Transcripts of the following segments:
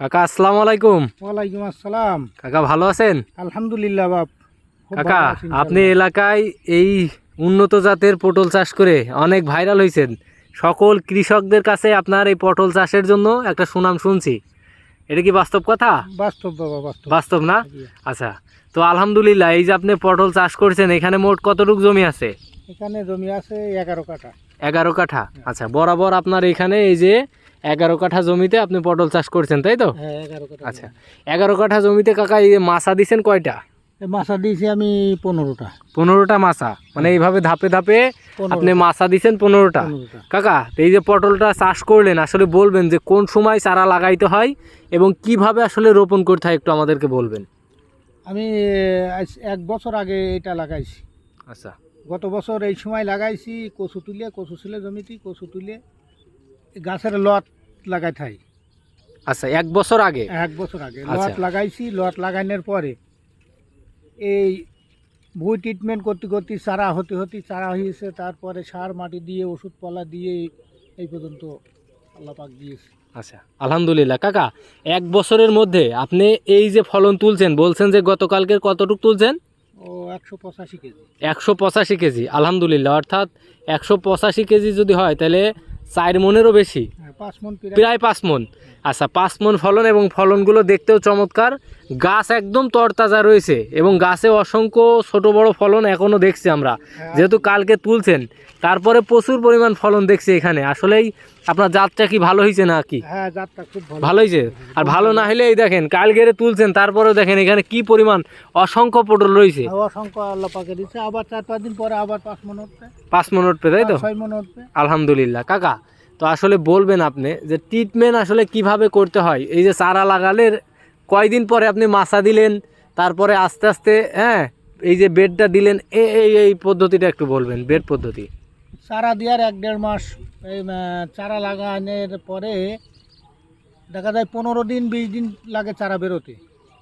কাকা আসসালামু আলাইকুম। ওয়ালাইকুম আসসালাম। কাকা ভালো আছেন? আলহামদুলিল্লাহ বাপ। কাকা আপনি এলাকায় এই উন্নত জাতের পটল চাষ করে অনেক ভাইরাল হয়েছেন সকল কৃষকদের কাছে আপনার এই পটল চাষের জন্য একটা সুনাম শুনছি। এটা কি বাস্তব কথা? বাস্তব বাবা বাস্তব। বাস্তব না? আচ্ছা তো আলহামদুলিল্লাহ এই যে আপনি পটল চাষ করছেন এখানে মোট কতটুকু জমি আছে? এখানে জমি আছে এগারো কাঠা। এগারো কাঠা। আচ্ছা বরাবর আপনার এখানে এই যে এগারো কাঠা জমিতে আপনি পটল চাষ করছেন তাই তো? হ্যাঁ এগারো কাঠা আচ্ছা এগারো কাঠা জমিতে কাকা এই মাছা দিছেন কয়টা? মাছা দিয়েছি আমি পনেরোটা। পনেরোটা মাছা মানে এইভাবে ধাপে ধাপে আপনি মাছা দিছেন পনেরোটা। কাকা এই যে পটলটা চাষ করলেন আসলে বলবেন যে কোন সময় চারা লাগাইতে হয় এবং কীভাবে আসলে রোপণ করতে হয় একটু আমাদেরকে বলবেন? আমি এক বছর আগে এটা লাগাইছি। আচ্ছা। গত বছর এই সময় লাগাইছি কচু তুলে কচু ছিলে জমিতে কচু তুলে গাছের লট লাগাই থাই। আচ্ছা এক বছর আগে? এক বছর আগে। আচ্ছা। লট লাগাইছি লট লাগানোর পরে এই ভুই ট্রিটমেন্ট করতে করতে চারা হতে হতে চারা হয়েছে তারপরে সার মাটি দিয়ে ওষুধ পলা দিয়ে এই পর্যন্ত আল্লাহ পাক দিয়েছে। আচ্ছা আলহামদুলিল্লাহ। কাকা এক বছরের মধ্যে আপনি এই যে ফলন তুলছেন বলছেন যে গতকালকের কতটুকু তুলছেন? ও একশো পঁচাশি কেজি। একশো পঁচাশি কেজি আলহামদুলিল্লাহ। অর্থাৎ একশো পঁচাশি কেজি যদি হয় তাহলে চার মনেরও বেশি। হ্যাঁ, প্রায় পাঁচ মন। আচ্ছা পাঁচ মন ফলন এবং ফলনগুলো দেখতেও চমৎকার। গাছ একদম তরতাজা রয়েছে এবং গাছে অসংখ্য ছোট বড় ফলন এখনও দেখছি আমরা। হ্যাঁ, যেহেতু কালকে তুলছেন তারপরে প্রচুর পরিমাণ ফলন দেখছি এখানে। আসলেই আপনার জাতটা কি ভালো হয়েছে না কি হ্যাঁ জাতটা খুব ভালো। ভালো হয়েছে আর ভালো না হলে এই দেখেন কাল গেড়ে তুলছেন তারপরেও দেখেন এখানে কি পরিমাণ অসংখ্য পটল রয়েছে হ্যাঁ, অসংখ্য আল্লাহ পাকে দিচ্ছে আবার চার পাঁচ দিন পরে আবার পাঁচ মন উঠবে। পাঁচ মন উঠবে তাই তো? ছয় মন উঠবে। আলহামদুলিল্লাহ। কাকা তো আসলে বলবেন আপনি যে ট্রিটমেন্ট আসলে কীভাবে করতে হয়? এই যে চারা লাগালে কয়দিন পরে আপনি মাছা দিলেন তারপরে আস্তে আস্তে হ্যাঁ এই যে বেডটা দিলেন এই এই এই পদ্ধতিটা একটু বলবেন বেড পদ্ধতি। চারা দেওয়ার এক দেড় মাস এই চারা লাগানোর পরে দেখা যায় পনেরো দিন বিশ দিন লাগে চারা বেরোতে।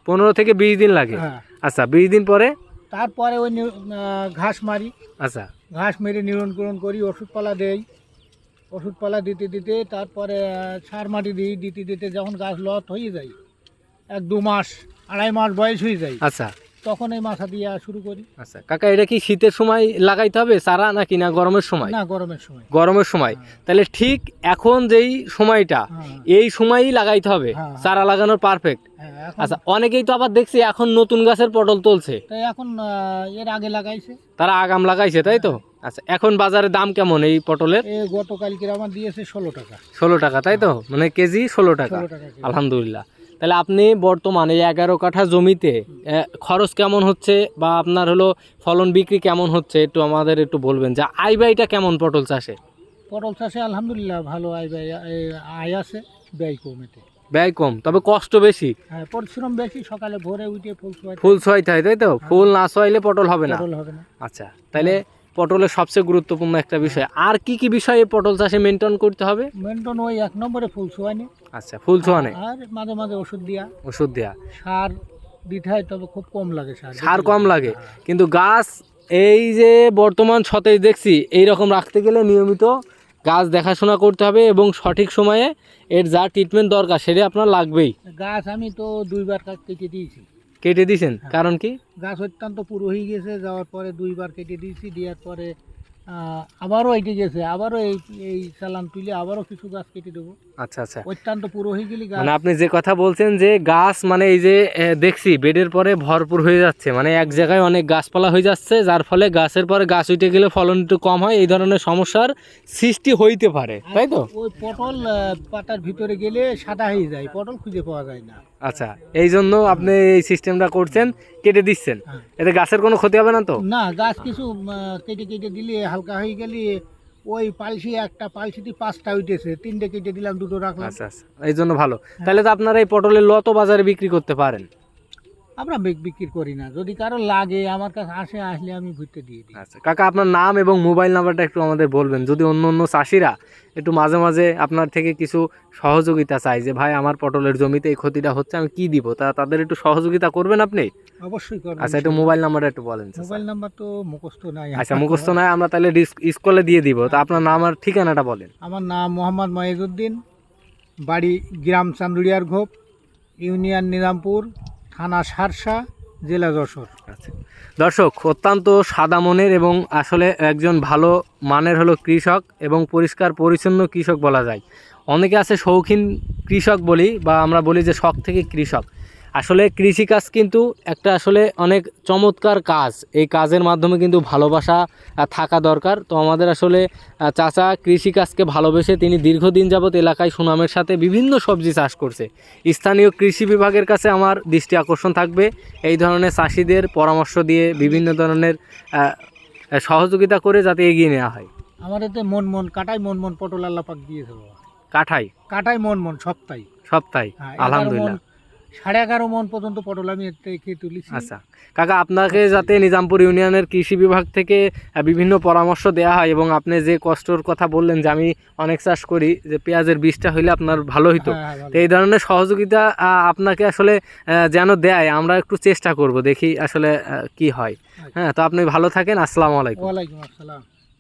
পনেরো থেকে বিশ দিন লাগে? হ্যাঁ। আচ্ছা বিশ দিন পরে? তারপরে ওই ঘাস মারি। আচ্ছা। ঘাস মেরে নিরঞ্জন করি ওষুধপালা দেই। ওষুধপালা দিতে দিতে তারপরে সার মাটি দিই দিতে দিতে যখন গাছ লত হয়ে যায় এক দু মাস আড়াই মাস বয়স হয়ে যায়। আচ্ছা। তখন এই মাথা দিয়ে শুরু করি। আচ্ছা কাকা এটা কি শীতের সময় লাগাইতে হবে চারা নাকি না গরমের সময়? না গরমের সময়। গরমের সময়। হ্যাঁ। তাহলে ঠিক এখন যেই সময়টা হ্যাঁ, এই সময়ই লাগাইতে হবে হ্যাঁ। চারা লাগানোর পারফেক্ট আচ্ছা অনেকেই তো আবার দেখছি এখন নতুন গাছের পটল তুলছে। তাই এখন এর আগে লাগাইছে। তারা আগাম লাগাইছে তাই তো? আচ্ছা এখন বাজারে দাম কেমন এই পটলের? গতকালকে আমার দিয়েছে ষোলো টাকা। ষোলো টাকা তাই তো? মানে কেজি ষোলো টাকা। আলহামদুলিল্লাহ। তাহলে আপনি বর্তমানে এগারো কাঠা জমিতে খরচ কেমন হচ্ছে বা আপনার হলো ফলন বিক্রি কেমন হচ্ছে একটু আমাদের একটু বলবেন যে আই ব্যয়টা কেমন পটল চাষে? পটল চাষে আলহামদুলিল্লাহ ভালো আয় ব্যয় আয় আছে ব্যয় কম এতে ব্যয় কম তবে কষ্ট বেশি। হ্যাঁ পরিশ্রম বেশি সকালে ভোরে উঠে ফুল ফুল ছোয়াইতে হয় তাই তো? ফুল না ছোয়াইলে পটল হবে না? পটল হবে না। আচ্ছা তাহলে পটলের সবচেয়ে গুরুত্বপূর্ণ একটা বিষয়। আর কি কি বিষয়ে পটল চাষে মেনটেন করতে হবে? মেন্টন ওই এক নম্বরে ফুল ছোয়ানি। আচ্ছা ফুল ছোয়ানে। আর মাঝে মাঝে ওষুধ দিয়া। ওষুধ দেয়া। সার দিতে হয় তবে খুব কম লাগে সার। সার কম লাগে। হ্যাঁ। কিন্তু গাছ এই যে বর্তমান সতেজ দেখছি এই রকম রাখতে গেলে নিয়মিত গাছ দেখাশোনা করতে হবে এবং সঠিক সময়ে এর যা ট্রিটমেন্ট দরকার সেটা আপনার লাগবেই। গাছ আমি তো দুইবার কেটে দিয়েছি কেটে দিয়েছেন কারণ কি? গাছ অত্যন্ত পুরো হয়ে গেছে যাওয়ার পরে দুইবার কেটে দিয়েছি দেওয়ার পরে আবারও এটে গেছে আবারও এই এই চালান তুলে আবারও কিছু গাছ কেটে দেবো। আচ্ছা আচ্ছা। অত্যন্ত পুরো হয়ে গেলে মানে আপনি যে কথা বলছেন যে গাছ মানে এই যে দেখছি বেডের পরে ভরপুর হয়ে যাচ্ছে মানে এক জায়গায় অনেক গাছপালা হয়ে যাচ্ছে যার ফলে গাছের পরে গাছ উঠে গেলে ফলন একটু কম হয় এই ধরনের সমস্যার সৃষ্টি হইতে পারে তাই তো? ওই পটল পাতার ভিতরে গেলে সাদা হয়ে যায় পটল খুঁজে পাওয়া যায় না। আচ্ছা এই জন্য আপনি এই সিস্টেমটা করছেন কেটে দিচ্ছেন। হ্যাঁ। এতে গাছের কোনো ক্ষতি হবে না তো? না গাছ কিছু কেটে কেটে দিলে হালকা হয়ে গেলে ওই পালসি একটা পালসিতে পাঁচটা উঠেছে তিনটে কেটে দিলাম দুটো রাখলাম। আচ্ছা আচ্ছা এই জন্য ভালো তাহলে তো আপনারা এই পটলের লত বাজারে বিক্রি করতে পারেন। আমরা বিক- বিক্রি করি না। যদি কারও লাগে আমার কাছে আসে আসলে আমি ভুট্টে দিয়ে দিই। আচ্ছা কাকা আপনার নাম এবং মোবাইল নাম্বারটা একটু আমাদের বলবেন। যদি অন্য অন্য চাষিরা একটু মাঝে মাঝে আপনার থেকে কিছু সহযোগিতা চাই যে ভাই আমার পটলের জমিতে এই ক্ষতিটা হচ্ছে আমি কি দিব? তা তাদের একটু সহযোগিতা করবেন আপনি? অবশ্যই করব আচ্ছা একটু মোবাইল নাম্বারটা একটু বলেন। মোবাইল নাম্বার তো মুখস্থ নাই আচ্ছা মুখস্থ নাই আমরা তাহলে স্কুলে দিয়ে দিব। তা আপনার নাম আর ঠিকানাটা বলেন। আমার নাম মোহাম্মদ মহিজুদ্দিন বাড়ি গ্রাম চান্দুরিয়ার ঘোপ ইউনিয়ন নিজামপুর থানা সারসা, জেলা যশোর। আচ্ছা। দর্শক, অত্যন্ত সাদা মনের এবং আসলে একজন ভালো মানের হলো কৃষক এবং পরিষ্কার পরিচ্ছন্ন কৃষক বলা যায়। অনেকে আছে শৌখিন কৃষক বলি বা আমরা বলি যে শখ থেকে কৃষক। আসলে কৃষিকাজ কিন্তু একটা আসলে অনেক চমৎকার কাজ। এই কাজের মাধ্যমে কিন্তু ভালোবাসা থাকা দরকার। তো আমাদের আসলে চাচা কৃষিকাজকে ভালোবেসে তিনি দীর্ঘদিন যাবৎ এলাকায় সুনামের সাথে বিভিন্ন সবজি চাষ করছে। স্থানীয় কৃষি বিভাগের কাছে আমার দৃষ্টি আকর্ষণ থাকবে। এই ধরনের চাষিদের পরামর্শ দিয়ে বিভিন্ন ধরনের সহযোগিতা করে যাতে এগিয়ে নেওয়া হয়। আমার এতে মন মন কাটাই মন মন পটল আল্লাহ পাক দিয়েছে বাবা কাঠাই? কাটাই মন মন সপ্তাহে। সপ্তাহে? হ্যাঁ, আলহামদুলিল্লাহ। সাড়ে এগারো মন পর্যন্ত পটল আমি থেকে তুলেছি। আচ্ছা। কাকা আপনাকে যাতে নিজামপুর ইউনিয়নের কৃষি বিভাগ থেকে বিভিন্ন পরামর্শ দেওয়া হয় এবং আপনি যে কষ্টর কথা বললেন যে আমি অনেক চাষ করি যে পেঁয়াজের বীজটা হইলে আপনার ভালো হইতো। হ্যাঁ, হ্যাঁ। তো এই ধরনের সহযোগিতা আপনাকে আসলে যেন দেয় আমরা একটু চেষ্টা করব দেখি আসলে কি হয়। হ্যাঁ তো আপনি ভালো থাকেন আসসালামু আলাইকুম। ওয়ালাইকুম আসসালাম।